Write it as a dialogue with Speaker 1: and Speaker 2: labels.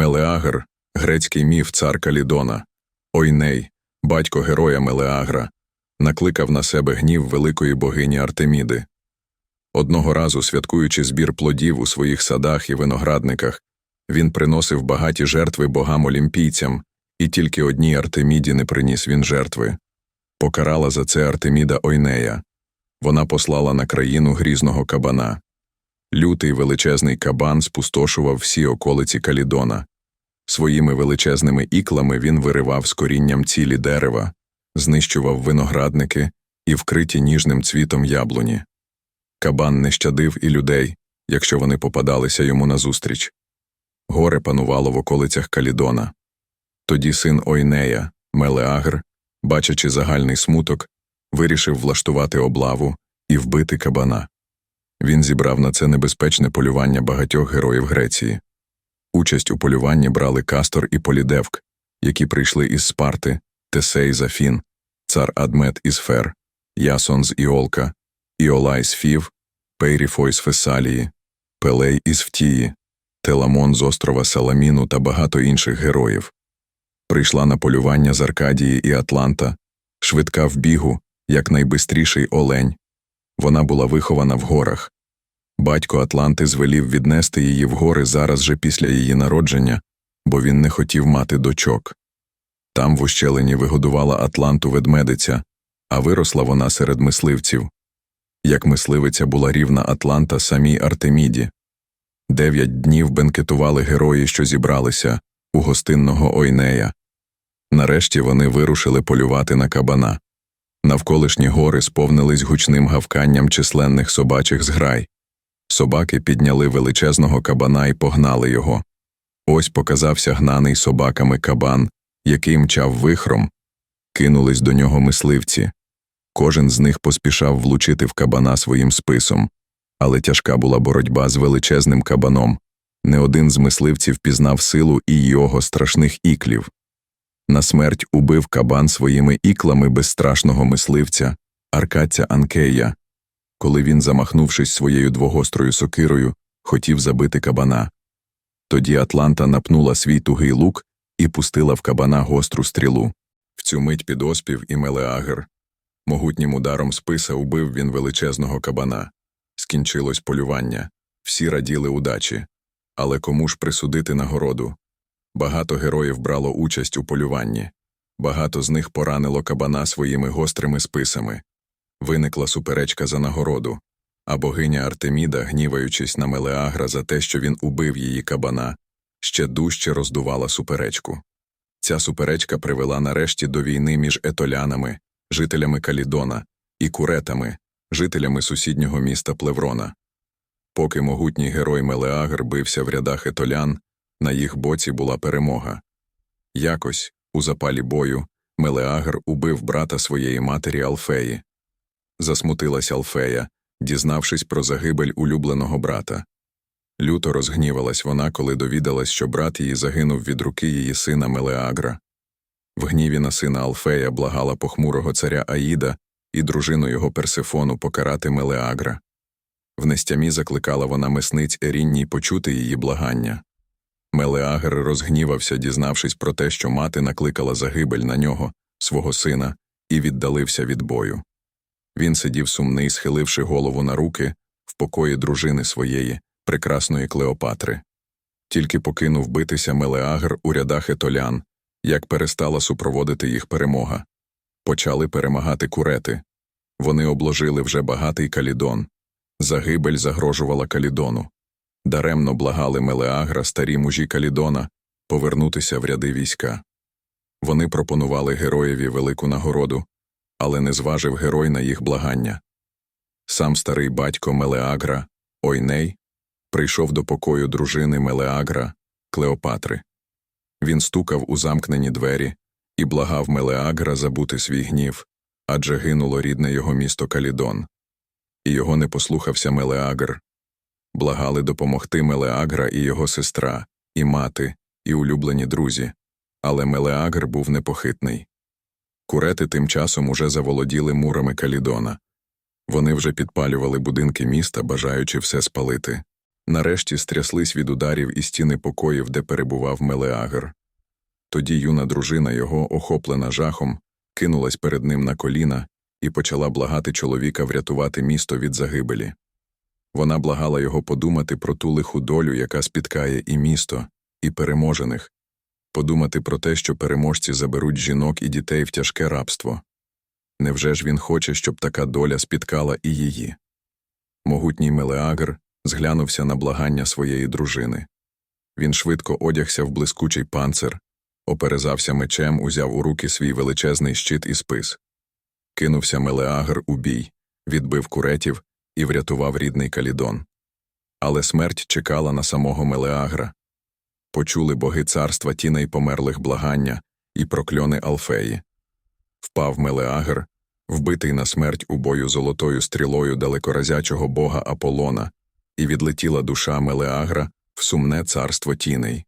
Speaker 1: Мелеагр, грецький міф цар Калідона, Ойней, батько героя Мелеагра, накликав на себе гнів великої богині Артеміди. Одного разу, святкуючи збір плодів у своїх садах і виноградниках, він приносив багаті жертви богам олімпійцям, і тільки одній Артеміді не приніс він жертви. Покарала за це Артеміда Ойнея. Вона послала на країну грізного кабана. Лютий величезний кабан спустошував всі околиці Калідона. Своїми величезними іклами він виривав з корінням цілі дерева, знищував виноградники і вкриті ніжним цвітом яблуні. Кабан не щадив і людей, якщо вони попадалися йому назустріч. Горе панувало в околицях Калідона. Тоді син Ойнея, Мелеагр, бачачи загальний смуток, вирішив влаштувати облаву і вбити кабана. Він зібрав на це небезпечне полювання багатьох героїв Греції. Участь у полюванні брали Кастор і Полідевк, які прийшли із Спарти, Тесей з Афін, цар Адмет із Фер, Ясон з Іолка, Іолай з Фів, Пейріфой з Фесалії, Пелей із Втії, Теламон з острова Саламіну та багато інших героїв. Прийшла на полювання з Аркадії і Атланта, швидка в бігу, як найбистріший олень. Вона була вихована в горах. Батько Атланти звелів віднести її в гори зараз же після її народження, бо він не хотів мати дочок. Там в ущелині вигодувала Атланту ведмедиця, а виросла вона серед мисливців. Як мисливиця була рівна Атланта самій Артеміді. Дев'ять днів бенкетували герої, що зібралися, у гостинного Ойнея. Нарешті вони вирушили полювати на кабана. Навколишні гори сповнились гучним гавканням численних собачих зграй. Собаки підняли величезного кабана і погнали його. Ось показався гнаний собаками кабан, який мчав вихром. Кинулись до нього мисливці. Кожен з них поспішав влучити в кабана своїм списом, але тяжка була боротьба з величезним кабаном. Не один з мисливців пізнав силу і його страшних іклів. На смерть убив кабан своїми іклами безстрашного мисливця, аркадця Анкея, коли він, замахнувшись своєю двогострою сокирою, хотів забити кабана. Тоді Атланта напнула свій тугий лук і пустила в кабана гостру стрілу. В цю мить підоспів і Мелеагер. Могутнім ударом списа убив він величезного кабана. Скінчилось полювання. Всі раділи удачі. Але кому ж присудити нагороду? Багато героїв брало участь у полюванні. Багато з них поранило кабана своїми гострими списами. Виникла суперечка за нагороду, а богиня Артеміда, гніваючись на Мелеагра за те, що він убив її кабана, ще дужче роздувала суперечку. Ця суперечка привела нарешті до війни між етолянами, жителями Калідона, і куретами, жителями сусіднього міста Плеврона. Поки могутній герой Мелеагр бився в рядах етолян, на їх боці була перемога. Якось, у запалі бою, Мелеагр убив брата своєї матері Алфеї. Засмутилась Алфея, дізнавшись про загибель улюбленого брата. Люто розгнівалась вона, коли довідалась, що брат її загинув від руки її сина Мелеагра. В гніві на сина Алфея благала похмурого царя Аїда і дружину його Персефону покарати Мелеагра. В нестямі закликала вона месниць Ерінній почути її благання. Мелеагр розгнівався, дізнавшись про те, що мати накликала загибель на нього, свого сина, і віддалився від бою. Він сидів сумний, схиливши голову на руки в покої дружини своєї, прекрасної Клеопатри. Тільки покинув битися Мелеагр у рядах етолян, як перестала супроводити їх перемога. Почали перемагати курети. Вони обложили вже багатий калідон. Загибель загрожувала калідону. Даремно благали Мелеагра старі мужі Калідона повернутися в ряди війська. Вони пропонували героєві велику нагороду, але не зважив герой на їх благання. Сам старий батько Мелеагра, Ойней, прийшов до покою дружини Мелеагра, Клеопатри. Він стукав у замкнені двері і благав Мелеагра забути свій гнів, адже гинуло рідне його місто Калідон. І його не послухався Мелеагр. Благали допомогти Мелеагра і його сестра, і мати, і улюблені друзі, але Мелеагр був непохитний. Курети тим часом уже заволоділи мурами Калідона. Вони вже підпалювали будинки міста, бажаючи все спалити. нарешті стряслись від ударів і стіни покоїв, де перебував Мелеагр. Тоді юна дружина його, охоплена жахом, кинулась перед ним на коліна і почала благати чоловіка врятувати місто від загибелі. Вона благала його подумати про ту лиху долю, яка спіткає і місто, і переможених, подумати про те, що переможці заберуть жінок і дітей в тяжке рабство. Невже ж він хоче, щоб така доля спіткала і її? Могутній Мелеагр зглянувся на благання своєї дружини. Він швидко одягся в блискучий панцир, оперезався мечем, узяв у руки свій величезний щит і спис. Кинувся Мелеагр у бій, відбив куретів і врятував рідний Калідон. Але смерть чекала на самого Мелеагра. Почули боги царства тіней померлих благання і прокльони Алфеї. Впав Мелеагр, вбитий на смерть у бою золотою стрілою далекоразячого бога Аполлона, і відлетіла душа Мелеагра в сумне царство тіней.